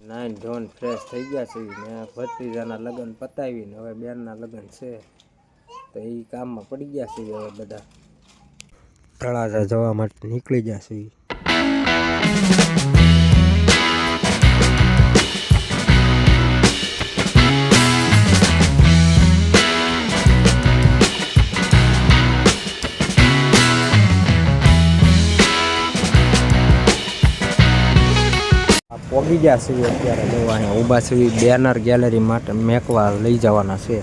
Nine ધોન fresh થઈ ગયા છે. ને ભત્રીજાના લગ્ન પતાવીને હવે બેનના લગ્ન છે. તો એ કામમાં પડી ગયા છે હવે બધા. તળાજા જવા માટે નીકળી ગયા છે પોગી ગયા છે અત્યારે જોવા ઊભા છે બેનર ગેલેરી માટે મેકવા લઈ જવાના છે.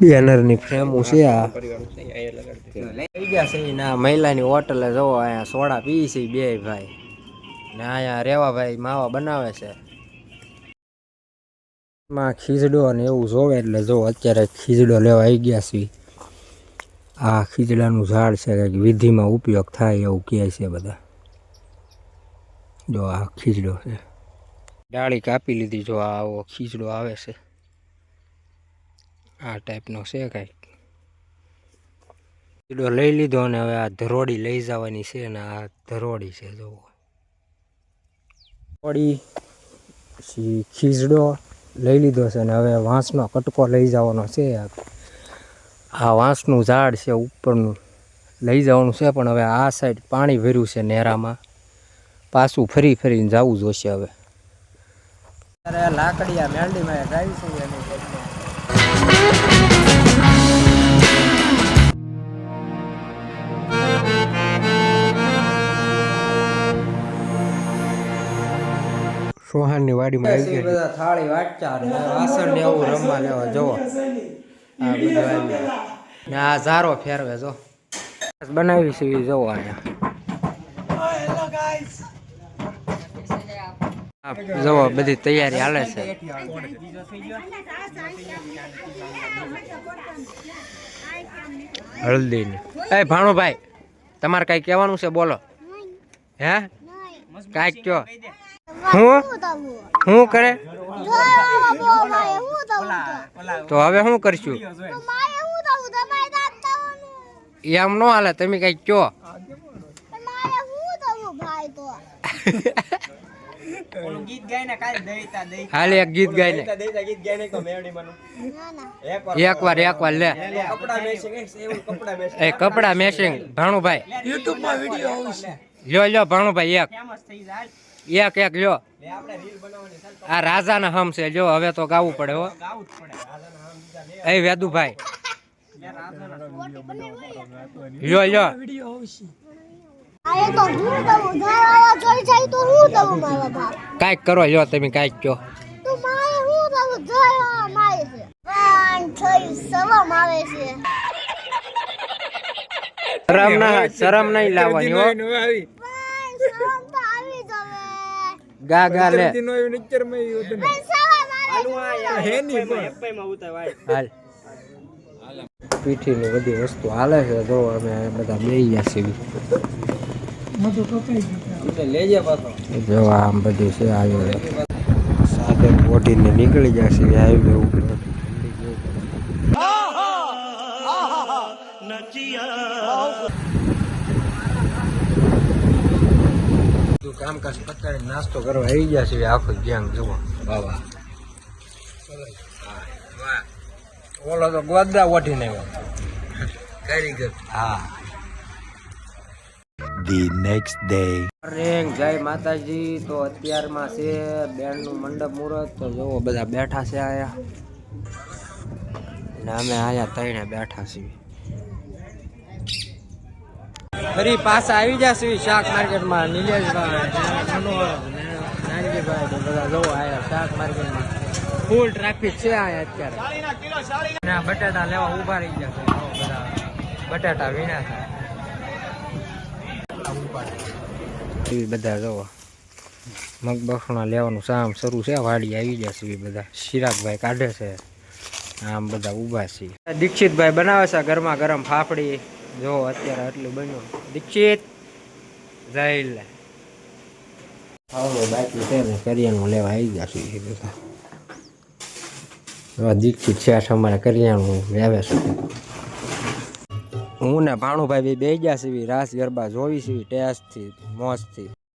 બેનરની ફ્રેમો છે આ. લઈ ગયા છે ના મહિલાની હોટલે જવો, અહીંયા સોડા પી છે બે ભાઈ. ને અહીંયા રેવા ભાઈ માવા બનાવે છે. માં ખીચડો ને એવું જોવે એટલે જો અત્યારે ખીચડો લેવા આવી ગયા છે આ ખીચડાનું ઝાડ છે, કંઈક વિધિમાં ઉપયોગ થાય એવું કહે છે બધા. જો આ ખીચડો છે. ડાળી કાપી લીધી, જો આવો ખીચડો આવે છે. આ ટાઈપનો છે કાંઈક. ખીચડો લઈ લીધો અને હવે આ ધરોડી લઈ જવાની છે અને આ ધરોડી છે જો ધરોડી, પછી ખીચડો લઈ લીધો છે ને હવે વાંસનો કટકો લઈ જવાનો છે. આ વાંસનું ઝાડ છે ઉપરનું. લઈ જવાનું છે, પણ હવે આ સાઈડ પાણી ભર્યું છે નેરામાં. પાછું ફરી ફરીને જવું જોશે હવે. લાકડિયા મેલડીમાં ગાવી છે એની સોહાનની વાડીમાં આવી ગયા. બધા થાળી વાટચા ને વાસણ ને એવું રમવા લેવા જોવો આ બધું ને આ ઝારો ફેરવે જો બનાવી છે એ જોવો અહીંયા. જોવો બધી તૈયારી હાલે છે. હળદીની એ ભાણુભાઈ તમારે કઈ કહેવાનું છે? બોલો. હે? કાંઈક કયો? હું? શું કરે? તો હવે શું કરશું? એમ ન હાલે તમે કઈ કયો? હાલે એક ગીત ગાઈને. એક વાર એક વાર લે. એ કપડા મેસિંગ ભાણુભાઈ. લ્યો લ્યો ભાણુભાઈ એક. એક એક લ્યો. આ રાજાના હમ છે લ્યો હવે તો ગાવું પડે હો. એ વેદુભાઈ. લ્યો લ્યો. કાંઈક કરો લ્યો તમે કાંઈક કહો. શરમ ના શરમ નહીં લાવવાની હો. ગા ગા લે. હાલ. પીઠીની બધી વસ્તુ હાલે છે જો અમે બધા બેસી ગયા. છીએ જો આમ બધું છે હાઈવે સાથે ઓઢીને નીકળી જશે છે હાઈવે ઉપર. બધું કામકાજ પતાવી નાસ્તો કરવા આવી ગયા છે આખો ગેંગ જુઓ. બાબા ઓલો તો ગોદા ઓઢીને આવ્યો. કારીગર. હા. The નેક્સ્ટ ડે મોર્નિંગ જય માતાજી. તો અત્યારમાં છે બેનનું મંડપ મુહૂર્ત. તો જોવો બધા બેઠા છે આયા. ને અમે આયા તઈને બેઠા છીએ. ફરી પાછા આવી જશે શાક માર્કેટમાં. નિલેશભાઈ ને નાનજીભાઈ તો બધા જોવો આયા શાક માર્કેટમાં. ફૂલ ટ્રાફિક છે આયા અત્યારે. ને આ બટાટા લેવા ઊભા રહી ગયા છે. બધા બટાટા વીણા છે. એવી બધા જોવો મગ લેવાનું સામ શરૂ છે, વાડી આવી જશે એ બધા. શિરાગભાઈ કાઢે છે, આમ બધા ઊભા છે. દીક્ષિતભાઈ બનાવે છે ગરમા ગરમ ફાફડી. જો અત્યારે આટલું બન્યું. દીક્ષિત, જય હવે બાકી છે કરિયાણું લેવા આવી જશે એ બધા. દીક્ષિત છે અમારે કરિયાણું લેવે છે. હું ને ભાણુભાઈ બે ગયા છીએ રાસ ગરબા જોવી છીએ ટેસ્ટથી મોજથી